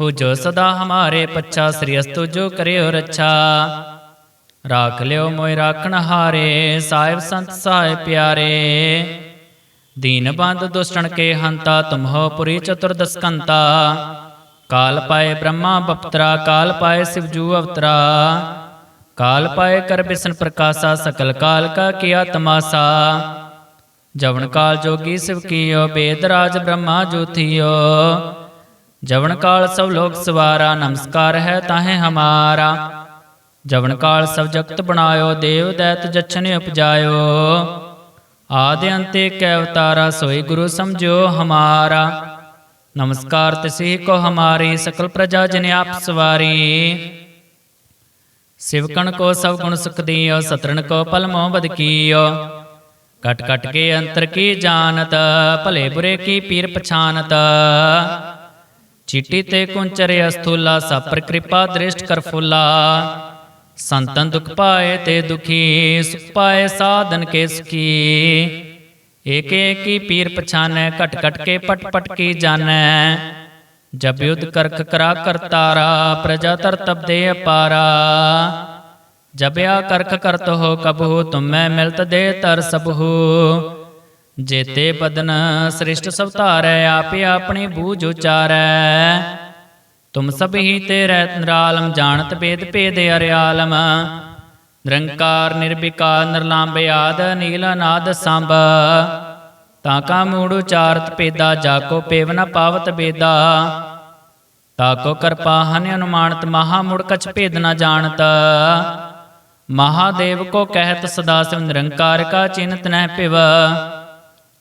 ਹੋ ਜੋ ਸਦਾ ਹਮਾਰੇ ਪੱਛਾ ਸ੍ਰੀ ਅਸਤੁ ਜੋ ਕਰਿਓ ਰੱਛਾ। ਰਾਖ ਲਿਓ ਮੋਇ ਰਾਖਣ ਹਾਰੇ, ਸਾਹਿਬ ਸੰਤ ਸਾਹਿਬ ਪਿਆਰੇ। ਦੀਨ ਬੰਦ ਦੁਸ਼ਟਣ ਕੇ ਹੰਤਾ ਤੁਮ ਹੋ ਪੁਰੀ ਚਤੁਰਦਸ ਕਾਲ ਪਾਏ ਬ੍ਰਹਮਾ ਬਪਤਰਾ, ਕਾਲ ਪਾਏ ਸਿਵਜੂ ਅਵਤਰਾ। ਕਾਲ ਪਾਏ ਕਰ ਬਿਸਨ ਪ੍ਰਕਾਸ਼ਾ, ਸਕਲ ਕਾਲ ਕਾ ਕੀਆ ਤਮਾਸਾ ਜਵਨ ਕਾਲ ਜੋਗੀ ਸਿਵ ਕੀਓ, ਬੇਦ ਰਾਜ ਬ੍ਰਹਮਾ ਜੋਥੀਓ ਜਵਨ ਕਾਲ ਸਭ ਲੋਕ ਸਵਾਰਾ, ਨਮਸਕਾਰ ਹੈ ਤਾਹੇ ਹਮਾਰਾ। ਜਵਨ ਕਾਲ ਸਭ ਜਗਤ ਬਣਾਇਓ, ਦੇਵ ਦੈਤ ਜਛਨ ਉਪਜਾਇਓ। ਆਦਿ ਅੰਤੇ ਕੈ ਅਵਤਾਰਾ ਸੋਈ ਗੁਰੂ ਸਮਝਿਓ ਹਮਾਰਾ। ਨਮਸਕਾਰ ਤਿਸੀ ਕੋ ਹਮਾਰੀ, ਸਕਲ ਪ੍ਰਜਾ ਜਨ ਆਪ ਸਵਾਰੀ। ਸਿਵਕਣ ਕੋ ਸਭ ਗੁਣ ਸੁਖ ਦੀਓ ਸਤਰਨ ਕੋ ਪਲ ਮੋਹ ਬਦ ਕੀਓ। ਕਟ ਕਟ ਕੇ ਅੰਤਰ ਕੀ ਜਾਣਤ, ਭਲੇ ਬੁਰੇ ਕੀ ਪੀਰ ਪਛਾਨਤ। ਚਿੱਟੀ ਤੇ ਕੁੰਚਰੇ ਅਸਥੂਲਾ ਸਪਰ ਕਿਰਪਾ ਦ੍ਰਿਸ਼ਟ ਕਰ ਫੁੱਲਾ। ਸੰਤਨ ਦੁਖ ਪਾਏ ਤੇ ਦੁਖੀ, ਸੁਖ ਪਾਏ ਸਾਧਨ ਕੇ। ਸੁਖੀ ਏਕ ਏਕੀ ਪੀਰ ਪਛਾਨੈ ਘਟ ਘਟ ਕੇ ਪਟ ਪਟ ਕੀ ਜਾਣੈ। ਜਬ ਯੁਧ ਕਰਖ ਕਰਾ ਕਰਤਾਰਾ ਪ੍ਰਜਾ ਤਰ ਤਬ ਦੇ ਅਪਾਰਾ। ਜਬ ਆ ਕਰਖ ਕਰਤ ਹੋ ਕਬਹੂ, ਤੁਮੈ ਮਿਲਤ ਦੇ ਤਰ ਸਬਹੂ। ਜੇਤੇ ਬਦਨ ਸ੍ਰਿਸ਼ਟ ਸਭ ਧਾਰੈ, ਆਪੇ ਆਪਣੀ ਬੂਝ ਉਚਾਰੈ। ਤੁਮ ਸਭ ਹੀ ਤੇ ਰਹਿ ਨਿਰਾਲਮ, ਜਾਣਤ ਬੇਦ ਭੇਦ ਅਰਿਆਲਮ। ਨਿਰੰਕਾਰ, ਨਿਰਵਿਕਾਰ, ਨਿਰਲੰਭ ਆਦ ਨੀਲ ਨਾਦ ਸੰਭ। ਤਾਂ ਕਾ ਮੂੜ ਉਚਾਰਤ ਪੇਦਾ ਜਾ ਕੋ ਪੇਵ ਨ ਪਾਵਤ ਬੇਦਾ। ਤਾ ਕੋ ਕਿਰਪਾ ਹਨ ਅਨੁਮਾਨਤ, ਮਹਾ ਮੂੜ ਕਛ ਭੇਦ ਨ ਜਾਣਤ। ਮਹਾਦੇਵ ਕੋ ਕਹਿਤ ਸਦਾ ਸਿਵ, ਨਿਰੰਕਾਰ ਕਾ ਚਿੰਤ ਨਹਿ ਪਿਵ।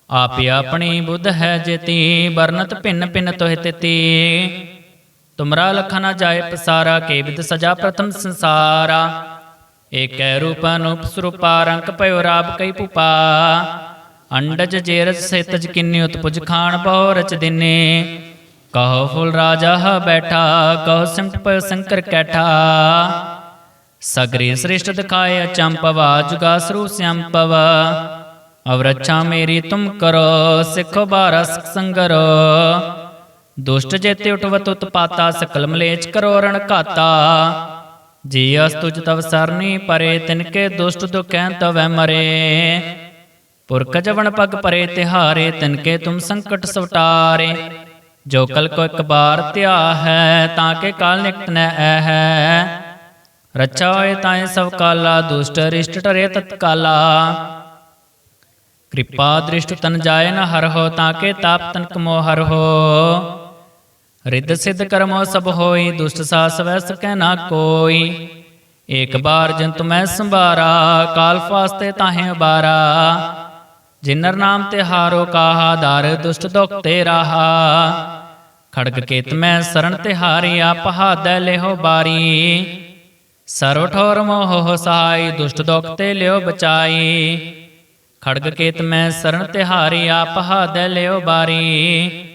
ਆਪੇ ਆਪਣੀ ਬੁੱਧ ਹੈ ਜੇਤੀ, ਵਰਨਤ ਭਿੰਨ ਭਿੰਨ ਤੋਹਿ ਤਿਤੀ। ਤੁਮਰਾ ਲਖ ਨ ਜਾਏ ਪਸਾਰਾ, ਕੇ ਸਜਾ ਪ੍ਰਥਮ ਸੰਸਾਰਾ। ਏਕੈ ਰੂਪ ਅਨੂਪ ਸਰੂਪਾ ਰੰਕ ਪਇਓ ਰਾਬ ਕਈ ਪੁਪਾ ਅੰਡਜ ਜੇਰਜ ਸੇਤਜ ਕਿੰਨੀ ਉਤਪੁਜ ਖਾਣ ਬਹੁ ਰਚ ਦਿਨੇ। ਕਹੋ ਫੁਲ ਰਾਜਾ ਹ ਬੈਠਾ, ਕਹੋ ਸਿਮਟ ਪਇਓ ਸ਼ੰਕਰ ਕੈਠਾ। ਸਗਰੇ ਸ੍ਰਿਸ਼ਟ ਦਿਖਾਏ ਅਚੰਪਵਾ, ਜੁਗਾ ਸਰੂ ਸਿਆੰਪਵ ਅਵਰਛਾ ਮੇਰੀ ਤੁਮ ਕਰੋ, ਸਿੱਖੋ ਬਾਰਸ ਸੰਗਰੋ। ਦੁਸ਼ਟ ਜੇਤੇ ਉਠਵਤ ਉਤਪਾਤਾ, ਸਕਲ ਮਲੇਚ ਕਰੋ ਰਣ ਘਾਤਾ। ਜੀ ਅਸ ਤੁਜ ਤਵ ਸਰਨੀ ਪਰੇ ਤਿਨਕੇ ਦੁਸ਼ਟ ਦੁਖੈ ਤਵੈ ਮਰੇ। ਪੁਰਖ ਜਵਨ ਪਗ ਪਰੇ, ਤਿਹਾਰੇ ਤਿਨਕੇ ਤੁਮ ਸੰਕਟ ਸਵਟਾਰੇ। ਜੋ ਕਲ ਕੋ ਇੱਕ ਬਾਰ ਧਿਆ ਹੈ, ਤਾਂ ਕੇ ਕਾਲ ਨਿਕਟ ਨੈ ਐ ਹੈ। ਰੱਛਾ ਹੋਏ ਤਾਏ ਸਭ ਕਾਲਾ, ਦੁਸ਼ਟ ਰਿਸ਼ਟ ਟਰੇ ਤਤਕਾਲਾ। ਕਿਰਪਾ ਦ੍ਰਿਸ਼ਟ ਤਨ ਜਾਏ ਨ ਹਰ ਹੋ ਤਾਂ ਕੇ ਤਾਪ ਤਨ ਕਮੋ ਹਰ ਹੋ। ਰਿੱਧ ਸਿੱਧ ਕਰਮੋ ਸਭ ਹੋਈ, ਦੁਸ਼ਟ ਸਾਸ ਵੈ ਸਕੈ ਨਾ ਕੋਈ। ਏਕ ਬਾਰ ਜੰਤ ਮੈਂ ਸੰਭਾਰਾ, ਕਾਲ ਫਾਸਤੇ ਤਾਹੇ ਉਬਾਰਾ। ਜਿਨਰ ਨਾਮ ਤੇ ਹਾਰੋ ਕਾਹਾ, ਦਰ ਦੁਸ਼ਟ ਦੁਖ ਤੇ ਰਾਹਾ। ਖੜਗ ਕੇਤ ਮੈਂ ਸਰਣ ਤੇ ਹਾਰਿਆ, ਪਹਾਦੈ ਲਿਹੋ ਬਾਰੀ। ਸਰਵ ਠੋਰ ਮੋਹ ਸਹਾਈ, ਦੁਸ਼ਟ ਦੁਖ ਤੇ ਲਿਓ ਬਚਾਈ। ਖੜਗ ਕੇਤ ਮੈਂ ਸਰਨ ਤੇ ਹਾਰਿਆ ਪਹਾਦੈ ਲਿਓ ਬਾਰੀ।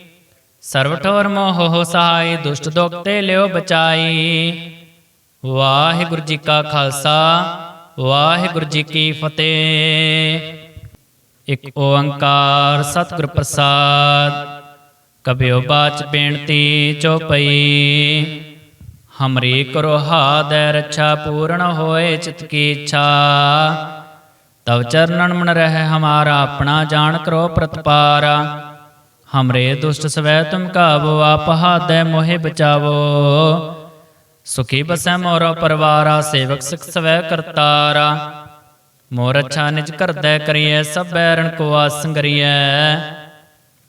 ਸਰਵ ਠੋਰ ਮੋਹ ਸਹਾਈ, ਦੁਸ਼ਟ ਦੁਖ ਤੇ ਲਿਓ ਬਚਾਈ। ਵਾਹਿਗੁਰੂ ਜੀ ਕਾ ਖਾਲਸਾ, ਵਾਹਿਗੁਰੂ ਜੀ ਕੀ ਫਤਿਹ। ਇੱਕ ਓੰਕਾਰ ਸਤਿਗੁਰ ਪ੍ਰਸਾਦ, ਕਬਿਓ ਬਾਚ ਬੇਨਤੀ ਚੋਪਈ ਹਮਰੀ ਕਰੋ ਹਾਦੈ, ਰੱਛਾ ਪੂਰਨ ਹੋਏ, ਚਿਤ ਕੀ ਇੱਛਾ। ਤਵ ਚਰਨਨ ਮਨ ਰਹਿ ਹਮਾਰਾ, ਆਪਣਾ ਜਾਣ ਕਰੋ ਪ੍ਰਤਪਾਰਾ। ਹਮਰੇ ਦੁਸ਼ਟ ਸਵੈ ਤੁਮ ਕਾਵੋ, ਆਪ ਹਾਦੈ ਮੋਹਿ ਬਚਾਵੋ। ਸੁਖੀ ਬਸੈ ਮੋਰੋ ਪਰਵਾਰਾ, ਸੇਵਕ ਸਿਖ ਸਵੈ ਕਰਤਾਰਾ। ਮੋਰ ਅੱਛਾ ਨਿਜ ਕਰਦੈ ਕਰੀਐ, ਸਭ ਬੈਰਣ ਕੋ ਆਸੰਗਰੀਐ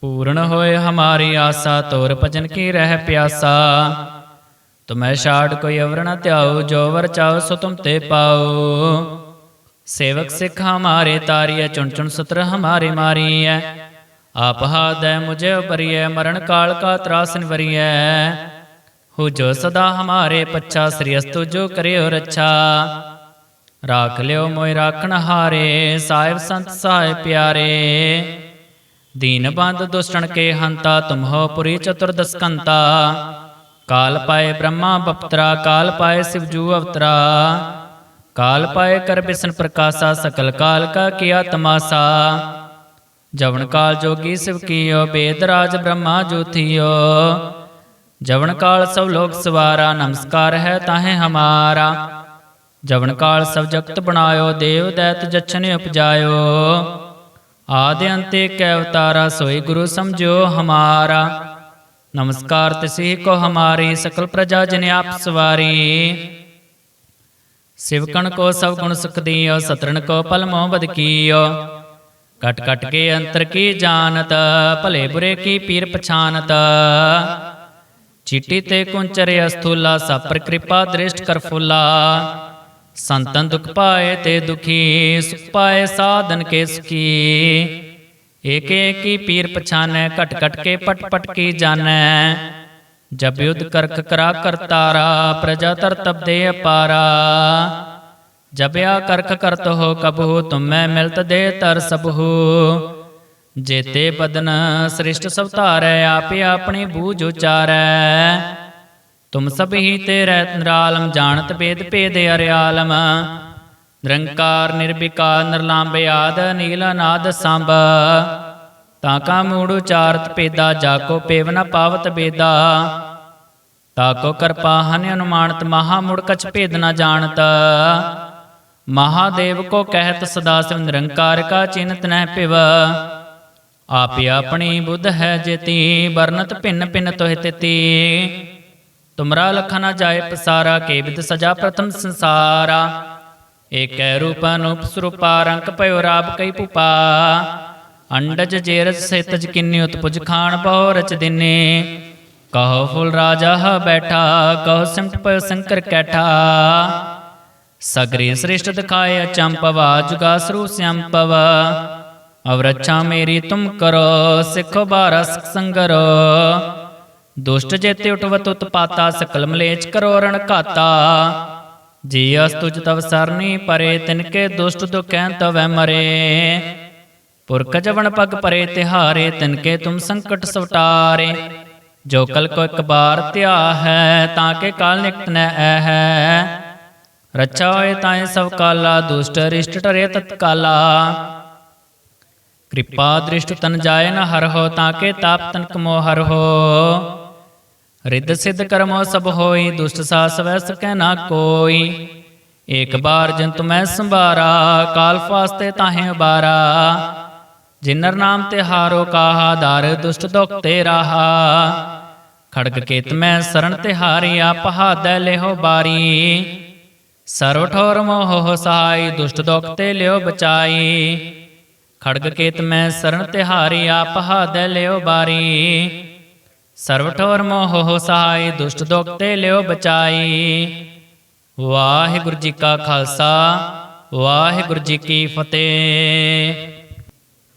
ਪੂਰਨ ਹੋਏ ਹਮਾਰੀ ਆਸਾ, ਤੋਰ ਭਜਨ ਕੀ ਰਹਿ ਪਿਆਸਾ। ਤੁਮੈ ਛਾੜ ਕੋਈ ਅਵਰ ਨ ਧਿਆਉ, ਜੋ ਵਰ ਚਾਉ ਸੋ ਤੁਮ ਤੇ ਪਾਉ। ਸੇਵਕ ਸਿੱਖ ਹਮਾਰੇ ਤਾਰੀਐ, ਚੁਣ ਚੁਣ ਸਤਰ ਹਮਾਰੇ ਮਾਰੀਐ। ਆਪ ਹਾਦੈ ਮੁਝੇ ਉਪਰੀਐ, ਮਰਨ ਕਾਲ ਕਾ ਤਰਾਸਨ ਵਰੀਐ ਹੋ ਜੋ ਸਦਾ ਹਮਾਰੇ ਪੱਛਾ, ਸ੍ਰੀ ਅਸਤੁ ਜੋ ਕਰਿਓ ਰੱਛਾ। ਰਾਖ ਲਿਓ ਮੋਇ ਰਾਖਣ ਹਾਰੇ, ਸਾਹਿਬ ਸੰਤ ਸਾਹਿਬ ਪਿਆਰੇ। ਦੀਨ ਬੰਦ ਦੁਸ਼ਟਣ ਕੇ ਹੰਤਾ ਤੁਮਹੋ ਪੁਰੀ ਚਤੁਰਦਸਕੰਤਾ ਕਾਲ ਪਾਏ ਬ੍ਰਹਮਾ ਬਪਤਰਾ, ਕਾਲ ਪਾਏ ਸਿਵਜੂ ਅਵਤਰਾ। ਕਾਲ ਪਾਏ ਕਰ ਬਿਸਨ ਪ੍ਰਕਾਸ਼ਾ, ਸਕਲ ਕਾਲ ਕਾ ਕੀਆ ਤਮਾਸਾ ਜਵਨ ਕਾਲ ਜੋਗੀ ਸਿਵ ਕੀਓ ਬੇਦ ਰਾਜ ਬ੍ਰਹਮਾ ਜੋਥੀਓ। ਜਵਨ ਕਾਲ ਸਭ ਲੋਕ ਸਵਾਰਾ, ਨਮਸਕਾਰ ਹੈ ਤਾਹੇ ਹਮਾਰਾ। ਜਵਨ ਕਾਲ ਸਭ ਜਗਤ ਬਣਾਇਓ, ਦੇਵ ਦੈਤ ਜਛਨ ਉਪਜਾਇਓ। ਆਦਿ ਅੰਤੇ ਕੈ ਅਵਤਾਰਾ, ਸੋਈ ਗੁਰੂ ਸਮਝਿਓ ਹਮਾਰਾ। ਨਮਸਕਾਰ ਤਿਸੀ ਕੋ ਹਮਾਰੀ, ਸਕਲ ਪ੍ਰਜਾ ਜਨ ਆਪ ਸਵਾਰੀ। ਸਿਵਕਣ ਕੋ ਸਭ ਗੁਣ ਸੁਖ ਦੀਓ ਸਤਰਣ ਕੋ ਪਲ ਮੋਹ ਬਦ ਕੀਓ। ਕਟ ਕਟ ਕੇ ਅੰਤਰ ਕੀ ਜਾਣਤ, ਭਲੇ ਬੁਰੇ ਕੀ ਪੀਰ ਪਛਾਨਤ। ਚੀਟੀ ਤੇ ਕੁੰਚਰ ਅਸਥੂਲਾ, ਸਪਰ ਕਿਰਪਾ ਦ੍ਰਿਸ਼ਟ ਕਰ ਫੁੱਲਾ। ਸੰਤਨ ਦੁਖ ਪਾਏ ਤੇ ਦੁਖੀ, ਸੁਖ ਪਾਏ ਸਾਧਨ ਕੇ ਸੁਖੀ। ਏਕ ਏਕੀ ਪੀਰ ਪਛਾਨੈ, ਘਟ ਘਟ ਕੇ ਪਟ ਪਟ ਕੀ ਜਾਣੈ। ਜਬ ਯੁਧ ਕਰਖ ਕਰਾ ਕਰਤਾਰਾ ਪ੍ਰਜਾ ਤਰ ਤਬ ਦੇ ਅਪਾਰਾ। ਜਬ ਆ ਕਰਤ ਹੋ ਕਬਹੂ, ਤੁਮੈ ਮਿਲਤ ਦੇ ਤਰ ਸਬਹੂ। ਜੇਤੇ ਬਦਨ ਸ੍ਰਿਸ਼ਟ ਸਭ ਧਾਰੈ, ਆਪੇ ਆਪਣੀ ਬੂਝ ਉਚਾਰੈ। ਤੁਮ ਸਭ ਹੀ ਤੇ ਰਹਿਤ ਨਿਰਾਲਮ, ਜਾਣਤ ਭੇਦ ਭੇਦ ਅਰਿਆਲਮ। ਨਿਰੰਕਾਰ, ਨਿਰਵਿਕਾਰ, ਨਿਰਲੰਭ ਆਦ, ਨੀਲ ਨਾਦ ਸੰਭ। ਤਾਂ ਕਾ ਮੂੜ ਉਚਾਰਤ ਪੇਦਾ ਜਾ ਕੋ ਪੇਵ ਨ ਪਾਵਤ ਬੇਦਾ। ਤਾ ਕੋ ਕਿਰਪਾ ਹਨ ਅਨੁਮਾਨਤ, ਮਹਾ ਮੁੜ ਕਛ ਭੇਦ ਨ ਜਾਣਤ। ਮਹਾਦੇਵ ਕੋ ਕਹਿਤ ਸਦਾ ਸਿਵ ਨਿਰੰਕਾਰ ਕਾ ਚਿੰਤ ਨਹਿ ਪਿਵ। ਆਪੇ ਆਪਣੀ ਬੁੱਧ ਹੈ ਜੇਤੀ, ਵਰਨਤ ਭਿੰਨ ਭਿੰਨ ਤੋਹਿ ਤਿਤੀ। ਤੁਮਰਾ ਲਖ ਨ ਜਾਏ ਪਸਾਰਾ ਕੇਵਿਦ ਸਜਾ ਪ੍ਰਥਮ ਸੰਸਾਰਾ। ਏਕੈ ਰੂਪ ਅਨੂਪ ਸਰੂਪਾ ਰੰਕ ਭਇਓ ਰਾਬ ਕਈ ਭੂਪਾ। ਅੰਡਜ ਜੇਰਜ ਸੇਤਜ ਕਿੰਨੀ ਉਤਪੁਜ ਖਾਨ ਬਹੁ ਰਚ ਦਿਨੇ। ਕਹੋ ਫੁਲ ਰਾਜਾ ਬੈਠਾ, ਕਹੋ ਸਿਮਟ ਪਇਓ ਸੰਕਰ ਕੈਠਾ। ਸਗਰੇ ਸ੍ਰਿਸ਼ਟ ਦਿਖਾਏ ਅਚੰਪਵਾ ਜੁਗਾ ਸਿਆੰਪਵ। ਅਵਰਛਾ ਮੇਰੀ ਤੁਮ ਕਰੋ, ਸਿੱਖੋ ਬਾਰਸ ਸੰਗਰੋ। ਦੁਸ਼ਟ ਜੇਤੇ ਉਟਵਤ ਉਤਪਾਤਾ, ਸਕਲ ਮਲੇਚ ਕਰੋ ਰਣ ਘਾਤਾ। ਜੀ ਅਸਤੁਜ ਤਵ ਸਰਨੀ ਪਰੇ ਤਿਨਕੇ ਦੁਸ਼ਟ ਦੁਖੈ ਤਵੈ ਮਰੇ। ਪੁਰਖ ਜਵਨ ਪਗ ਪਰੇ ਤਿਹਾਰੇ, ਤਿਨਕੇ ਤੁਮ ਸੰਕਟ ਸਵਟਾਰੇ। ਜੋ ਕਲ ਕੋ ਇੱਕ ਬਾਰ ਧਿਆ ਹੈ, ਤਾਂ ਕੇ ਕਾਲ ਨਿਕਟ ਨੈ ਐ ਹੈ। ਰੱਛਾ ਹੋਏ ਤਾਏ ਸਭ ਕਾਲਾ, ਦੁਸ਼ਟ ਰਿਸ਼ਟ ਟਰੇ ਤਤਕਾਲਾ। ਕਿਰਪਾ ਦ੍ਰਿਸ਼ਟ ਤਨ ਜਾਏ ਨ ਹਰ ਹੋ, ਤਾਂ ਕੇ ਤਾਪ ਤਨ ਕਮੋ ਹਰ ਹੋ। ਰਿੱਧ ਸਿੱਧ ਕਰਮੋ ਸਭ ਹੋਈ, ਦੁਸ਼ਟ ਸਾਸ ਵੈ ਸਕੈ ਨਾ ਕੋਈ। ਏਕ ਬਾਰ ਜੰਤ ਮੈਂ ਸੰਭਾਰਾ, ਕਾਲ ਫਾਸਤੇ ਤਾਹੇ ਬਾਰਾ ਜਿਨਰ ਨਾਮ ਤੇ ਹਾਰੋ ਕਾਹਾ, ਦਰ ਦੁਸ਼ਟ ਦੁਖ ਤੇ ਰਾਹਾ। ਖੜਗ ਕੇਤ ਮੈਂ ਸਰਣ ਤੇ ਹਾਰਿਆ ਪਹਾਦੈ ਲਿਹੋ ਬਾਰੀ। ਸਰਵ ਠੋਰ ਮੋਹ ਸਹਾਈ ਦੁਸ਼ਟ ਦੁਖ ਤੇ ਲਿਓ ਬਚਾਈ। ਖੜਗ ਕੇਤ ਮੈਂ ਸਰਣ ਤੇ ਹਾਰਿਆ ਪਹਾਦੈ ਲਿਓ ਬਾਰੀ। ਸਰਵ ਠੋਰ ਮੋਹ ਸਹਾਈ ਦੁਸ਼ਟ ਦੁਖ ਤੇ ਲਿਓ ਬਚਾਈ। ਵਾਹਿਗੁਰੂ ਜੀ ਕਾ ਖਾਲਸਾ, ਵਾਹਿਗੁਰੂ ਜੀ ਕੀ ਫਤਿਹ।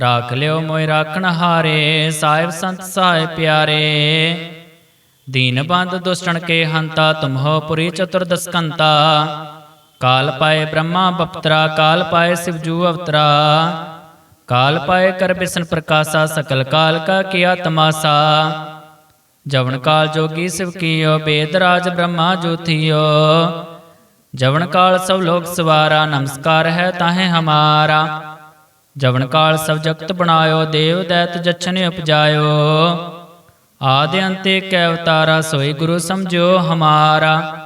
ਰਾਖ ਲਿਓ ਮੋਇ ਰਾਖਣ ਹਾਰੇ ਸਾਹਿਬ ਸੰਤ ਸਾਹਿਬ ਪਿਆਰੇ ਦੀਨ ਬੰਦ ਦੁਸ਼ਟਣ ਕੇ ਹੰਤਾ ਤੁਮਹੋ ਪੁਰੀ ਚਤੁਰਦਸਕੰਤਾ ਕਾਲ ਪਾਏ ਬ੍ਰਹਮਾ ਬਪਤਰਾ ਕਾਲ ਪਾਏ ਸਿਵਜੂ ਅਵਤਰਾ ਕਾਲ ਪਾਏ ਕਰ ਬਿਸਨ ਪ੍ਰਕਾਸ਼ਾ ਸਕਲ ਕਾਲ ਕਾ ਕੀਆ ਤਮਾਸਾ ਜਵਨ ਕਾਲ ਜੋਗੀ ਸਿਵ ਕੀਓ ਬੇਦ ਰਾਜ ਬ੍ਰਹਮਾ ਜੋਥੀਓ ਜਵਨ ਕਾਲ ਸਭ ਲੋਕ ਸਵਾਰਾ ਨਮਸਕਾਰ ਹੈ ਤਾਹੇ ਹਮਾਰਾ ਜਵਨ ਕਾਲ ਸਭ ਜਗਤ ਬਣਾਇਓ, ਦੇਵ ਦੈਤ ਜਛਨ ਉਪਜਾਇਓ। ਆਦਿ ਅੰਤੇ ਕੈ ਅਵਤਾਰਾ, ਸੋਈ ਗੁਰੂ ਸਮਝੋ ਹਮਾਰਾ।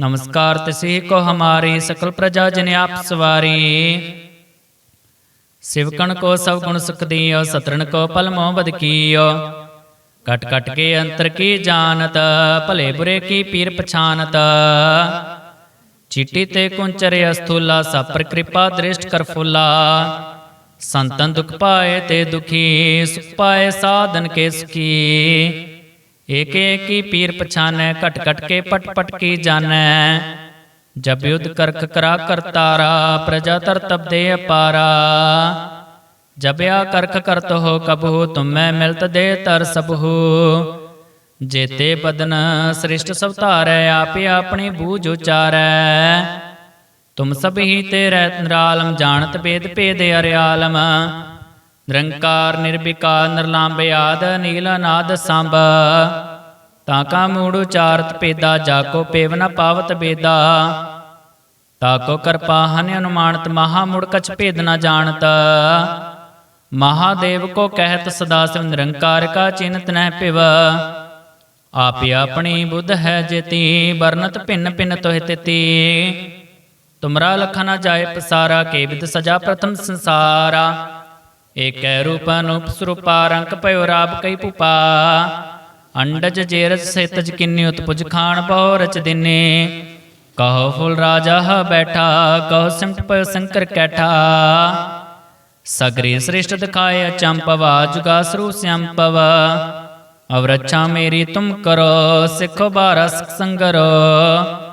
ਨਮਸਕਾਰ ਤਿਸੀ ਕੋ ਹਮਾਰੀ, ਸਕਲ ਪ੍ਰਜਾ ਜਨ ਆਪ ਸਵਾਰੀ। ਸਿਵਕਣ ਕੋ ਸਭ ਗੁਣ ਸੁਖ ਦੀਓ ਸਤਰਨ ਕੋ ਪਲ ਮੋਹ ਬਦ ਕੀਓ। ਕਟ ਕਟ ਕੇ ਅੰਤਰ ਕੀ ਜਾਣਤ, ਭਲੇ ਬੁਰੇ ਕੀ ਪੀਰ ਪਛਾਨਤ। ਚਿੱਟੀ ਤੇ ਕੁੰਚਰ ਅਸਥੂਲਾ, ਸਪਰ ਕਿਰਪਾ ਦ੍ਰਿਸ਼ਟ ਕਰ ਫੁੱਲਾ। ਸੰਤਨ ਦੁਖ ਪਾਏ ਤੇ ਦੁਖੀ, ਸੁਖ ਪਾਏ ਸਾਧਨ ਕੇ? ਸੁਖੀ ਏਕ ਏਕੀ ਪੀਰ ਪਛਾਨੈ, ਘਟ ਘਟ ਕੇ ਪਟ ਪਟ ਕੀ ਜਾਣੈ? ਜਬ ਯੁਧ ਕਰਖ ਕਰਾ ਕਰਤਾਰਾ ਪ੍ਰਜਾ ਤਰਤਬ ਦੇ ਅਪਾਰਾ। ਜਬਿਆ ਕਰਖ ਕਰਤ ਹੋ ਕਬਹੂ, ਤੁਮੈ ਮਿਲਤ ਦੇ ਤਰ ਸਬਹੂ। ਜੇਤੇ ਬਦਨ ਸ੍ਰਿਸ਼ਟ ਸਭ ਧਾਰੈ ਆਪੇ ਆਪਣੀ ਬੂਝ ਉਚਾਰੈ। ਤੁਮ ਸਭ ਹੀ ਤੇ ਰਹਿਤ ਨਿਰਾਲਮ ਜਾਣਤ ਬੇਦ ਭੇਦ ਅਰਿਆਲਮ। ਨਿਰੰਕਾਰ, ਨਿਰਵਿਕਾਰ, ਨਿਰਲੰਭ ਆਦ ਨੀਲ ਨਾਦ ਸੰਭ। ਤਾਂ ਕਾ ਮੂੜ ਉਚਾਰਤ ਪੇਦਾ ਜਾ ਕੋ ਪੇਵ ਨ ਪਾਵਤ ਬੇਦਾ। ਤਾ ਕੋ ਕਰਪਾ ਹਨ ਅਨੁਮਾਨਤ, ਮਹਾ ਮੁੜ ਕਛ ਭੇਦ ਨ ਜਾਣਤ। ਮਹਾਦੇਵ ਕੋ ਕਹਿਤ ਸਦਾ ਸਿਵ ਨਿਰੰਕਾਰ ਕਾ ਚਿੰਤ ਨਹਿ ਪਿਵ। ਆਪੇ ਆਪਣੀ ਬੁੱਧ ਹੈ ਜੇਤੀ ਵਰਨਤ ਭਿੰਨ ਭਿੰਨ ਤੋਹਿ ਤਿਤੀ। ਤੁਮਰਾ ਲਖਾ ਨ ਜਾਏ ਪਸਾਰਾ, ਕੇ ਵਿਦ ਸਜਾ ਪ੍ਰਥਮ ਸੰਸਾਰਾ। ਏਕੈ ਰੂਪ ਅਨੂਪ ਸਰੂਪਾ, ਰੰਗ ਭਇਓ ਰਾਬ ਕਈ ਪੁਪਾ ਅੰਡਜ ਜੇਰਜ ਸੇਤਜ ਕਿੰਨੀ ਉਤਪੁਜ ਖਾਨ ਬਹੁ ਰਚ ਦਿਨੇ। ਕਹੋ ਫੁਲ ਰਾਜਾ ਹ ਬੈਠਾ, ਕਹੋ ਸਿਮਟ ਪਇਓ ਸ਼ੰਕਰ ਕੈਠਾ। ਸਗਰੇ ਸ੍ਰਿਸ਼ਟ ਦਿਖਾਏ ਅਚੰਪਵਾ ਜੁਗਾ ਸਰੂ ਸਿਆੰਪਵ ਅਵਰਛਾ ਮੇਰੀ ਤੁਮ ਕਰੋ, ਸਿੱਖੋ ਬਾਰਸ ਸੰਗਰੋ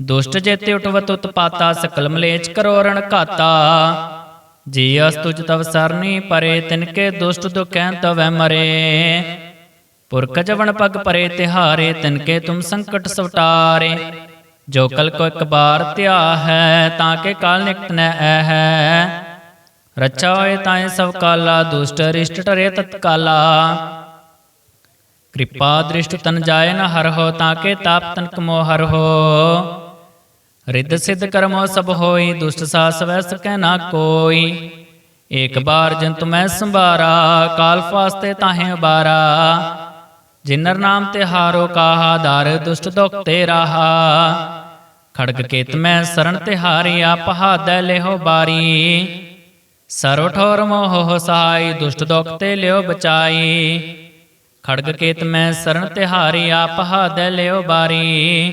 ਦੁਸ਼ਟ ਜੇਤੇ ਉਠਵਤ ਉਤਪਾਤਾ ਸਕਲ ਮਲੇਚ ਕਰੋਰਣ ਘਾਤਾ। ਜੀ ਅਸਤੁਜ ਤਵ ਸਰਨੀ ਪਰੇ ਤਿਨਕੇ ਦੁਸ਼ਟ ਦੁਖੈ ਤਵੈ ਮਰੇ। ਪੁਰਖ ਜਵਨ ਪਗ ਪਰੇ, ਤਿਹਾਰੇ ਤਿਨਕੇ ਤੁਮ ਸੰਕਟ ਸਵਟਾਰੇ। ਜੋ ਕਲ ਕੋ ਇੱਕ ਬਾਰ ਧਿਆ ਹੈ ਤਾਂ ਕੇ ਕਾਲ ਨਿਕਟ ਨੈ ਐ ਹੈ ਰੱਛਾ ਹੋਏ ਤਾਏ ਸਭ ਕਾਲਾ, ਦੁਸ਼ਟ ਰਿਸ਼ਟ ਟਰੇ ਤਤਕਾਲਾ। ਕਿਰਪਾ ਦ੍ਰਿਸ਼ਟ ਤਨ ਜਾਏ ਨ ਹਰ ਹੋ ਤਾਂ ਕੇ ਤਾਪ ਤਨ ਕਮੋਹਰ ਹੋ ਰਿੱਧ ਸਿੱਧ ਕਰਮੋ ਸਭ ਹੋਈ, ਦੁਸ਼ਟ ਸਾਸ ਵੈ ਸਕੈ ਨਾ ਕੋਈ। ਏਕ ਬਾਰ ਜੰਤ ਮੈਂ ਸੰਭਾਰਾ, ਕਾਲ ਫਾਸਤੇ ਤਾਹੇ ਉਬਾਰਾ। ਜਿਨਰ ਨਾਮ ਤੇ ਹਾਰੋ ਕਾਹਾ, ਦਰ ਦੁਸ਼ਟ ਦੁਖ ਤੇ ਰਾਹਾ। ਖੜਗ ਕੇਤ ਮੈਂ ਸਰਣ ਤੇ ਹਾਰੀ ਆਪ ਲਿਹੋ ਬਾਰੀ। ਸਰਵ ਠੋਰ ਮੋਹ ਸਹਾਈ ਦੁਸ਼ਟ ਦੁਖ ਤੇ ਲਿਓ ਬਚਾਈ। ਖੜਗ ਕੇਤ ਮੈਂ ਸਰਣ ਤਿਹਾਰੀ ਆਪ ਹਾਦੈ ਲਿਓ ਬਾਰੀ।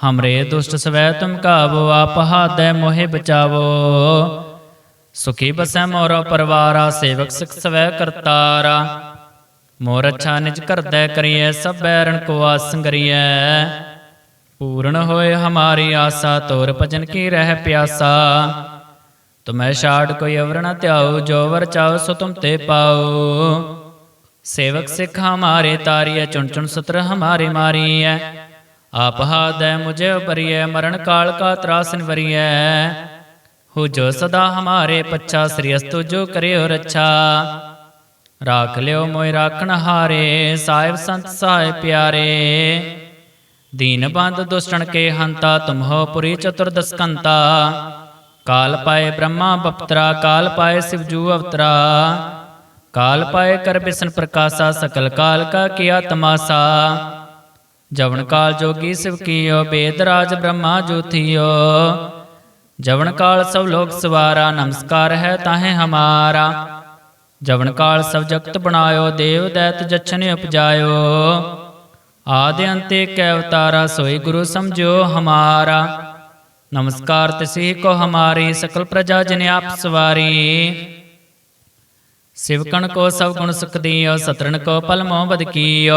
ਹਮਰੇ ਦੁਸ਼ਟ ਸਵੈ ਤੁਮ ਕਾਬੋ ਆਪ ਹਾਦੈ ਮੋਹਿ ਬਚਾਵੋ ਸੁਖੀ ਬਸੈ ਮੋਰੋ ਪਰਵਾਰਾ ਸੇਵਕ ਸਿਖ ਸਵੈ ਕਰਤਾਰਾ ਮੋਰ ਅੱਛਾ ਨਿਜ ਕਰਦੈ ਕਰੀਐ ਸਭ ਬੈਰਣ ਕੋ ਆਸੰਗਰੀਐ ਪੂਰਨ ਹੋਏ ਹਮਾਰੀ ਆਸਾ ਤੋਰ ਭਜਨ ਕੀ ਰਹਿ ਪਿਆਸਾ ਤੁਮੈ ਛਾੜ ਕੋਈ ਅਵਰ ਨ ਧਿਆਓ ਜੋ ਵਰ ਚਾਓ ਸੋ ਤੁਮ ਤੇ ਪਾਓ ਸੇਵਕ ਸਿੱਖ ਹਮਾਰੇ ਤਾਰੀਐ ਚੁਣ ਚੁਣ ਸਤਰ ਹਮਾਰੇ ਮਾਰੀਐ ਆਪ ਹਾਦੈ ਮੁਝੇ ਉਪਰੀਐ ਮਰਨ ਕਾਲ ਕਾ ਤਰਾਸ ਨਿਵਰੀਐ ਹੋ ਜੋ ਸਦਾ ਹਮਾਰੇ ਪੱਛਾ, ਸ੍ਰੀ ਅਸਤੁ ਜੋ ਕਰਿਓ ਰੱਛਾ। ਰਾਖ ਲਿਓ ਮੋਇ ਰਾਖਣ ਹਾਰੇ, ਸਾਹਿਬ ਸੰਤ ਸਾਹਿਬ ਪਿਆਰੇ। ਦੀਨ ਬੰਦ ਦੁਸ਼ਟਣ ਕੇ ਹੰਤਾ ਤੁਮਹੋ ਪੁਰੀ ਚਤੁਰਦਸਕੰਤਾ ਕਾਲ ਪਾਏ ਬ੍ਰਹਮਾ ਬਪਤਰਾ, ਕਾਲ ਪਾਏ ਸਿਵਜੂ ਅਵਤਰਾ। ਕਾਲ ਪਾਏ ਕਰ ਬਿਸਨ ਪ੍ਰਕਾਸ਼ਾ, ਸਕਲ ਕਾਲ ਕਾ ਕੀਆ ਤਮਾਸਾ ਜਵਨ ਕਾਲ ਜੋਗੀ ਸਿਵ ਕੀਓ ਬੇਦ ਰਾਜ ਬ੍ਰਹਮਾ ਜੋਥੀਓ ਜਵਨ ਕਾਲ ਸਭ ਲੋਕ ਸਵਾਰਾ, ਨਮਸਕਾਰ ਹੈ ਤਾਹੇ ਹਮਾਰਾ। ਜਵਨ ਕਾਲ ਸਭ ਜਗਤ ਬਣਾਇਓ, ਦੇਵ ਦੈਤ ਜਛਨ ਉਪਜਾਇਓ। ਆਦਿ ਅੰਤੇ ਕੈ ਅਵਤਾਰਾ ਸੋਈ ਗੁਰੂ ਸਮਝਿਓ ਹਮਾਰਾ। ਨਮਸਕਾਰ ਤਿਸੀ ਕੋ ਹਮਾਰੀ, ਸਕਲ ਪ੍ਰਜਾ ਜਿਨ ਆਪ ਸਵਾਰੀ। ਸਿਵਕਣ ਕੋ ਸਭ ਗੁਣ ਸੁਖ ਦੀਓ ਸਤਰਨ ਕੋ ਪਲ ਮੋਹ ਬਦ ਕੀਓ।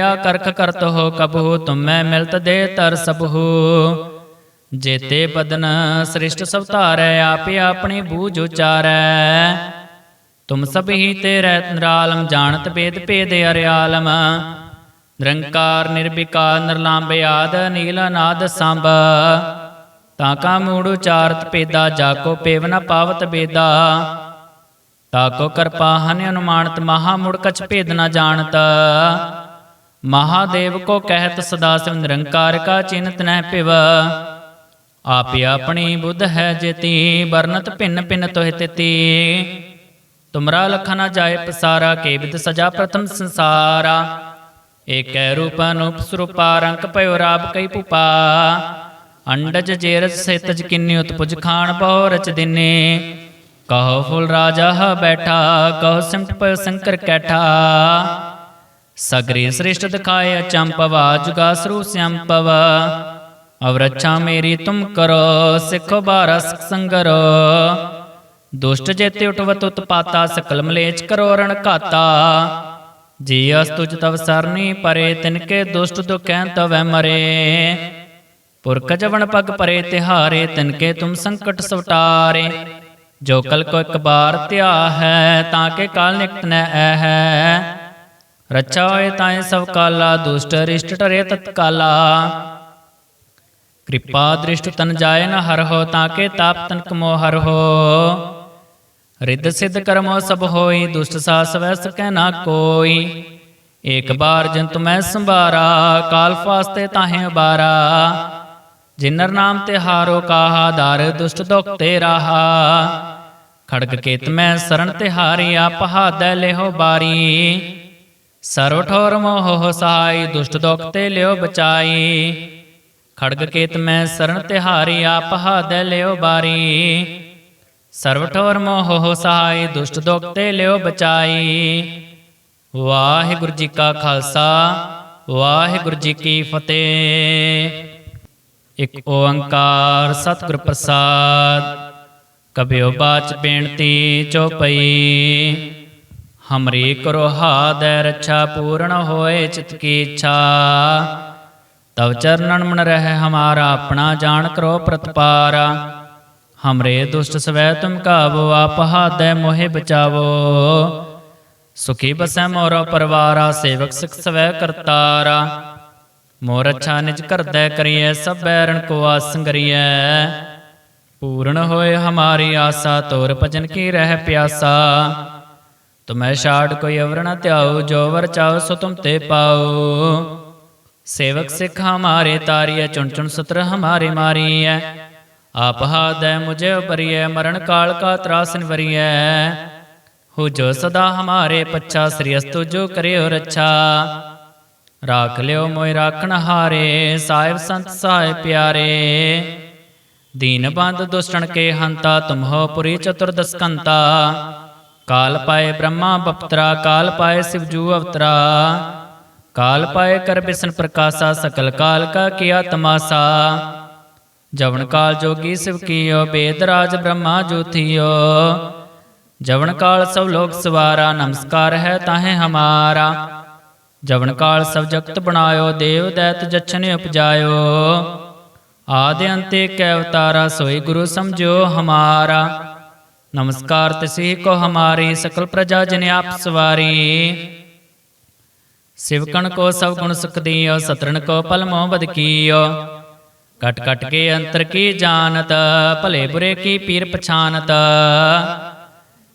ਆ ਕਰਖ ਕਰਤ ਹੋ ਕਬਹੂ, ਤੁਮੈ ਮਿਲਤ ਦੇ ਤਰ ਸਬਹੂ ਜੇਤੇ ਬਦਨ ਸ੍ਰਿਸ਼ਟ ਸਭ ਧਾਰੈ, ਆਪੇ ਆਪਣੀ ਬੂਝ ਉਚਾਰੈ। ਤੁਮ ਸਭ ਹੀ ਤੇ ਰਹਿ ਨਿਰਾਲਮ, ਜਾਣਤ ਭੇਦ ਭੇਦ ਅਰਿਆਲਮ। ਨਿਰੰਕਾਰ, ਨਿਰਵਿਕਾਰ, ਨਿਰਲੰਭ ਆਦ ਨੀਲ ਅਨਾਦ ਸੰਭ। ਤਾਂ ਕਾ ਮੂੜ ਉਚਾਰਤ ਪੇਦਾ ਜਾ ਕੋ ਪੇਵ ਨ ਪਾਵਤ ਬੇਦਾ। ਤਾ ਕੋ ਕਰਪਾ, ਹਨ ਅਨੁਮਾਨਤ, ਮਹਾ ਮੁੜ ਕਛ ਭੇਦ ਨ ਜਾਣਤ। ਮਹਾਦੇਵ ਕੋ ਕਹਿਤ ਸਦਾ ਸਿਵ ਨਿਰੰਕਾਰ ਕਾ ਚਿੰਤ ਨਹਿ ਪਿਵ ਆਪੇ ਆਪਣੀ ਬੁੱਧ ਹੈ ਜੇਤੀ ਵਰਨਤ ਭਿੰਨ ਭਿੰਨ ਤੋਹਿ ਤਿਤੀ ਤੁਮਰਾ ਲਖ ਨ ਜਾਏ ਪਸਾਰਾ ਕੇ ਵਿਦ ਸਜਾ ਪ੍ਰਥਮ ਸੰਸਾਰਾ ਏਕੈ ਰੂਪ ਅਨੂਪ ਸਰੂਪਾ ਰੰਕ ਭਇਓ ਰਾਬ ਕਈ ਭੂਪਾ ਅੰਡਜ ਜੇਰਜ ਸੇਤਜ ਕਿੰਨੀ ਉਤਪੁਜ ਖਾਨ ਬਹੁ ਰਚ ਦਿਨੇ ਕਹੋ ਫੁਲ ਰਾਜਾ ਹ ਬੈਠਾ ਕਹੋ ਸਿਮਟ ਪਇਓ ਸੰਕਰ ਕੈਠਾ ਸਗਰੇ ਸ੍ਰਿਸ਼ਟ ਦਿਖਾਏ ਅਚੰਪਵਾ ਜੁਗਾ ਸਰੂ ਸਿਆੰਪਵ। ਅਵ ਰੱਛਾ ਮੇਰੀ ਤੁਮ ਕਰੋ, ਸਿੱਖੋ ਬਾਰਸ ਸੰਗਰੋ। ਦੁਸ਼ਟ ਜੇਤੇ ਉਠਵਤ ਉਤਪਾਤਾ, ਸਕਲ ਮਲੇਚ ਕਰੋ ਰਣ ਘਾਤਾ। ਜੀ ਅਸ ਤੁਜ ਤਵ ਸਰਨੀ ਪਰੇ ਤਿਨਕੇ ਦੁਸ਼ਟ ਦੁਖੈ ਤਵੈ ਮਰੇ। ਪੁਰਖ ਜਵਨ ਪਗ ਪਰੇ, ਤਿਹਾਰੇ ਤਿਨਕੇ ਤੁਮ ਸੰਕਟ ਸਵਟਾਰੇ। ਜੋ ਕਲ ਕੋ ਇੱਕ ਬਾਰ ਧਿਆ ਹੈ, ਤਾਂ ਕੇ ਕਾਲ ਨਿਕਟ ਨੈ ਐ ਹੈ। ਰੱਛਾ ਹੋਏ ਤਾਏ ਸਭ ਕਾਲਾ, ਦੁਸ਼ਟ ਰਿਸ਼ਟ ਟਰੇ ਤਤਕਾਲਾ। ਕਿਰਪਾ ਦ੍ਰਿਸ਼ਟ ਤਨ ਜਾਏ ਨ ਹਰ ਹੋ, ਤਾਂ ਕੇ ਤਾਪ ਤਨ ਕਮੋ ਹਰ ਹੋ। ਰਿੱਧ ਸਿੱਧ ਕਰਮੋ ਸਭ ਹੋਈ, ਦੁਸ਼ਟ ਸਾਸ ਵੈ ਸਕੈ ਨਾ ਕੋਈ। ਏਕ ਬਾਰ ਜੰਤ ਮੈਂ ਸੰਭਾਰਾ, ਕਾਲ ਫਾਸਤੇ ਤਾਹੇ ਬਾਰਾ ਜਿਨਰ ਨਾਮ ਤੇ ਹਾਰੋ ਕਾਹਾ, ਦਰ ਦੁਸ਼ਟ ਦੁਖ ਤੇ ਰਾਹਾ। ਖੜਗ ਕੇਤ ਮੈਂ ਸਰਣ ਤੇ ਹਾਰਿਆ ਪਹਾਦੈ ਲਿਹੋ ਬਾਰੀ। ਸਰਵ ਠੋਰ ਮੋਹ ਸਹਾਈ ਦੁਸ਼ਟ ਦੁਖ ਤੇ ਲਿਓ ਬਚਾਈ। ਖੜਗ ਕੇਤ ਮੈਂ ਸਰਣ ਤੇ ਹਾਰਿਆ ਪਹਾਦੈ ਲਿਓ ਬਾਰੀ। ਸਰਵ ਠੋਰ ਮੋਹ ਸਹਾਈ ਦੁਸ਼ਟ ਦੁਖ ਤੇ ਲਿਓ ਬਚਾਈ। ਵਾਹਿਗੁਰੂ ਜੀ ਕਾ ਖਾਲਸਾ, ਵਾਹਿਗੁਰੂ ਜੀ ਕੀ ਫਤਿਹ। ਇੱਕ ਓੰਕਾਰ ਸਤਿਗੁਰ ਪ੍ਰਸਾਦ, ਕਬਿਓ ਬਾਚ ਬੇਨਤੀ ਚੋਪਈ ਹਮਰੀ ਕਰੋ ਹਾਦੈ ਰੱਛਾ ਪੂਰਨ ਹੋਏ ਚਿਤ ਕੀ ਇੱਛਾ ਤਵ ਚਰਨਨ ਮਨ ਰਹਿ ਹਮਾਰਾ ਆਪਣਾ ਜਾਣ ਕਰੋ ਪ੍ਰਤਪਾਰਾ ਹਮਰੇ ਦੁਸ਼ਟ ਸਵੈ ਤੁਮ ਕਾਵੋ ਆਪ ਹਾਦੈ ਮੋਹਿ ਬਚਾਵੋ ਸੁਖੀ ਬਸੈ ਮੋਰੋ ਪਰਵਾਰਾ ਸੇਵਕ ਸਿਖ ਸਵੈ ਕਰਤਾਰਾ ਮੋਰ ਅੱਛਾ ਨਿਜ ਕਰਦੈ ਕਰੀਐ ਸਭ ਬੈਰਣ ਕੋ ਆਸੰਗਰੀਐ ਪੂਰਨ ਹੋਏ ਹਮਾਰੀ ਆਸਾ ਤੋਰ ਭਜਨ ਕੀ ਰਹਿ ਪਿਆਸਾ ਤੁਮੈ ਛਾੜ ਕੋਈ ਅਵਰ ਨ ਧਿਆਉ, ਜੋ ਵਰ ਚਾਉ ਸੋ ਤੁਮ ਤੇ ਪਾਉ। ਸੇਵਕ ਸਿਖ ਹਮਾਰੇ ਤਾਰੀਐ, ਚੁਣ ਚੁਣ ਸਤਰ ਹਮਾਰੇ ਮਾਰੀਐ। ਆਪ ਹਾਦੈ ਮੁਝੇ ਉਪਰੀਐ, ਮਰਨ ਕਾਲ ਕਾ ਤਰਾਸ ਨਿਵਰੀਐ। ਹੋ ਜੋ ਸਦਾ ਹਮਾਰੇ ਪੱਛਾ, ਸ੍ਰੀ ਅਸਤੁ ਜੋ ਕਰਿਓ ਰੱਛਾ। ਰਾਖ ਲਿਓ ਮੋਇ ਰਾਖਣ ਹਾਰੇ, ਸਾਹਿਬ ਸੰਤ ਸਾਹਿਬ ਪਿਆਰੇ। ਦੀਨ ਬੰਦ ਦੁਸ਼ਟਣ ਕੇ ਹੰਤਾ ਤੁਮਹੋ ਪੁਰੀ ਚਤੁਰਦਸਕੰਤਾ ਕਾਲ ਪਾਏ ਬ੍ਰਹਮਾ ਬਪਤਰਾ ਕਾਲ ਪਾਏ ਸਿਵਜੂ ਅਵਤਰਾ ਕਾਲ ਪਾਏ ਕਰ ਬਿਸਨ ਪ੍ਰਕਾਸ਼ਾ ਸਕਲ ਕਾਲ ਕਾ ਕੀਆ ਤਮਾਸਾ ਜਵਨ ਕਾਲ ਜੋਗੀ ਸਿਵ ਕੀਓ ਬੇਦ ਰਾਜ ਬ੍ਰਹਮਾ ਜੋਥੀਓ ਜਵਨ ਕਾਲ ਸਭ ਲੋਕ ਸਵਾਰਾ ਨਮਸਕਾਰ ਹੈ ਤਾਹੇ ਹਮਾਰਾ ਜਵਨ ਕਾਲ ਸਭ ਜਗਤ ਬਣਾਇਓ ਦੇਵ ਦੈਤ ਜਛਨ ਉਪਜਾਇਓ ਆਦਿ ਅੰਤੇ ਕੈ ਅਵਤਾਰਾ ਸੋਈ ਗੁਰੂ ਸਮਝਿਓ ਹਮਾਰਾ ਨਮਸਕਾਰ ਤਿਸੀ ਕੋ ਹਮਾਰੀ ਸਕਲ ਪ੍ਰਜਾ ਜਨ ਆਪ ਸਵਾਰੀ। ਸਿਵਕਣ ਕੋ ਸਭ ਗੁਣ ਸੁਖ ਦੀਓ ਸਤਰਨ ਕੋ ਪਲ ਮੋਹ ਬਦ ਕੀਓ। ਕਟ ਕਟ ਕੇ ਅੰਤਰ ਕੀ ਜਾਣਤ, ਭਲੇ ਬੁਰੇ ਕੀ ਪੀਰ ਪਛਾਨਤ।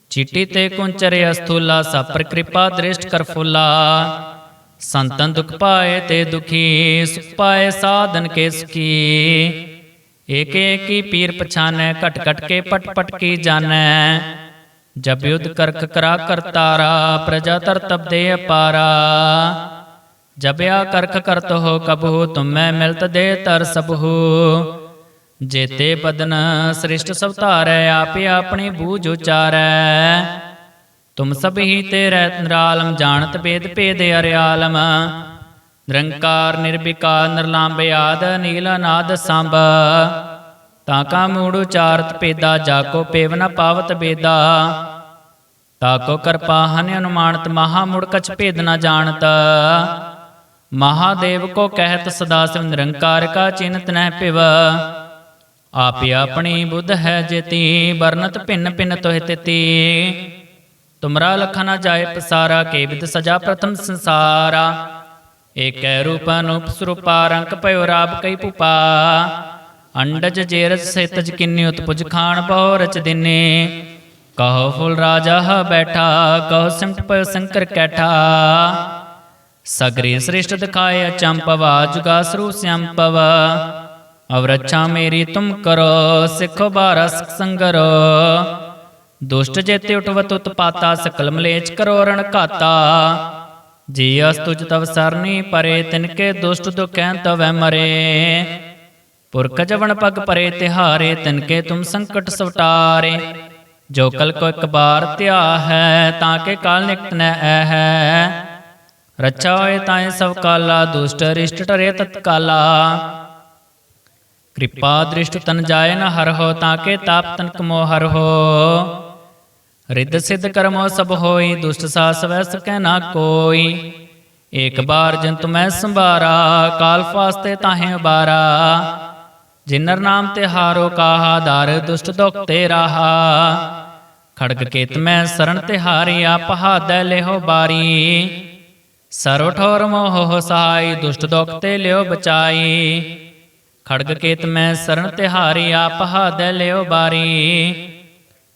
ਚੀਟੀ ਤੇ ਕੁੰਚਰੇ ਅਸਥੂਲਾ, ਸਪਰ ਕਿਰਪਾ ਦ੍ਰਿਸ਼ਟ ਕਰ ਫੁੱਲਾ। ਸੰਤਨ ਦੁਖ ਪਾਏ ਤੇ ਦੁਖੀ, ਸੁਖ ਪਾਏ ਸਾਧਨ ਕੇ ਸੁਖੀ। ਏਕ ਏਕੀ ਪੀਰ ਪਛਾਨੈ, ਘਟ ਘਟ ਕੇ ਪਟ ਪਟ ਕੀ ਜਾਣੈ। ਜਬ ਯੁਧ ਕਰਖ ਕਰਾ ਕਰਤਾਰਾ ਪ੍ਰਜਾ ਤਰ ਤਬਦੇ ਅਪਾਰਾ। ਜਬਿਆ ਕਰਖ ਕਰਤ ਹੋ ਕਬਹੂ, ਤੁਮੈ ਮਿਲਤ ਦੇ ਤਰ ਸਬਹੂ। ਜੇਤੇ ਬਦਨ ਸ੍ਰਿਸ਼ਟ ਸਭ ਧਾਰੈ, ਆਪੇ ਆਪਣੀ ਬੂਝ ਉਚਾਰੈ। ਤੁਮ ਸਭ ਹੀ ਤੇ ਰਹਿਤ ਨਿਰਾਲਮ, ਜਾਣਤ ਬੇਦ ਭੇਦ ਅਰਿਆਲਮ। ਨਿਰੰਕਾਰ, ਨਿਰਵਿਕਾਰ, ਨਿਰਲੰਭ ਆਦ ਨੀਲ ਨਾਦ ਸੰਭ। ਤਾਂ ਕਾ ਮੂੜ ਉਚਾਰਤ ਪੇਦਾ ਜਾ ਕੋ ਪੇਵ ਨ ਪਾਵਤ ਬੇਦਾ। ਤਾ ਕੋ ਕਰਪਾ ਹਨ ਅਨੁਮਾਨਤ, ਮਹਾ ਮੁੜ ਕਛ ਭੇਦ ਨ ਜਾਣਤ। ਮਹਾਦੇਵ ਕੋ ਕਹਿਤ ਸਦਾ ਸਿਵ ਨਿਰੰਕਾਰ ਕਾ ਚਿੰਤ ਨਹਿ ਪਿਵ। ਆਪੇ ਆਪਣੀ ਬੁੱਧ ਹੈ ਜੇਤੀ, ਵਰਨਤ ਭਿੰਨ ਭਿੰਨ ਤੋਹਿ ਤਿਤੀ। ਤੁਮਰਾ ਲਖ ਨ ਜਾਏ ਪਸਾਰਾ ਕੇਵਿਤ ਸਜਾ ਪ੍ਰਥਮ ਸੰਸਾਰਾ। ਏਕੈ ਰੂਪ ਅਨੂਪ ਸਰੂਪਾ ਰੰਗ ਭਇਓ ਰਾਬ ਕਈ ਭੂਪਾ ਅੰਡਜ ਜੇਰਜ ਸੇਤਜ ਕਿੰਨੀ ਉਤਪੁਜ ਖਾਨ ਬਹੁ ਰਚ ਦਿਨੇ। ਕਹੋ ਫੁਲ ਰਾਜਾ ਬੈਠਾ, ਕਹੋ ਸਿਮਟ ਪਇਓ ਸੰਕਰ ਕੈਠਾ। ਸਗਰੇ ਸ੍ਰਿਸ਼ਟ ਦਿਖਾਏ ਅਚੰਪਵਾ ਜੁਗਾ ਸਰੂ ਸਿਆੰਪਵ। ਅਵਰੱਛਾ ਮੇਰੀ ਤੁਮ ਕਰੋ, ਸਿੱਖੋ ਬਾਰਸ ਸੰਗਰੋ। ਦੁਸ਼ਟ ਜੇਤੇ ਉਠਵਤ ਉਤਪਾਤਾ, ਸਕਲ ਮਲੇਚ ਕਰੋ ਰਣ ਘਾਤਾ। ਜੀ ਅਸ ਤਵ ਸਰਨੀ ਪਰੇ, ਤਿਨਕੇ ਦੁਸ਼ਟ ਦੁਖੈਂ ਤਵੈ ਮਰੇ। ਪੁਰਖ ਜਵਨ ਪਗ ਪਰੇ, ਤਿਹਾਰੇ, ਤਿਨਕੇ ਤੁਮ ਸੰਕਟ ਸਵਟਾਰੇ। ਜੋ ਕਲ ਕੋ ਇੱਕ ਬਾਰ ਧਿਆ ਹੈ, ਤਾਂ ਕੇ ਕਾਲ ਨਿਕਟ ਨੈ ਐ ਹੈ। ਰੱਛਾ ਹੋਏ ਤਾਏ ਸਭ ਕਾਲਾ, ਦੁਸ਼ਟ ਰਿਸ਼ਟ ਟਰੇ ਤਤਕਾਲਾ। ਕਿਰਪਾ ਦ੍ਰਿਸ਼ਟ ਤਨ ਜਾਏ ਨ ਹਰ ਹੋ, ਤਾਂ ਕੇ ਤਾਪ ਤਨ ਕਮੋ ਹਰ ਹੋ। ਰਿੱਧ ਸਿੱਧ ਕਰਮੋ ਸਭ ਹੋਈ, ਦੁਸ਼ਟ ਸਾਸ ਵੈ ਸਕੈ ਨਾ ਕੋਈ। ਏਕ ਬਾਰ ਜੰਤ ਮੈਂ ਸੰਭਾਰਾ, ਕਾਲ ਫਾਸਤੇ ਤਾਹੇ ਉਬਾਰਾ। ਜਿਨਰ ਨਾਮ ਤੇ ਹਾਰੋ ਕਾਹਾ, ਦਰ ਦੁਸ਼ਟ ਦੁਖ ਤੇ ਰਾਹਾ। ਖੜਗ ਕੇਤ ਮੈਂ ਸਰਣ ਤੇ ਹਾਰਿਆ ਪਹਾਦੈ ਲਿਹੋ ਬਾਰੀ। ਸਰਵ ਠੋਰ ਮੋਹ ਸਹਾਈ ਦੁਸ਼ਟ ਦੁਖ ਤੇ ਲਿਓ ਬਚਾਈ। ਖੜਗ ਕੇਤ ਮੈਂ ਸਰਣ ਤੇ ਹਾਰਿਆ ਪਹਾਦੈ ਲਿਓ ਬਾਰੀ।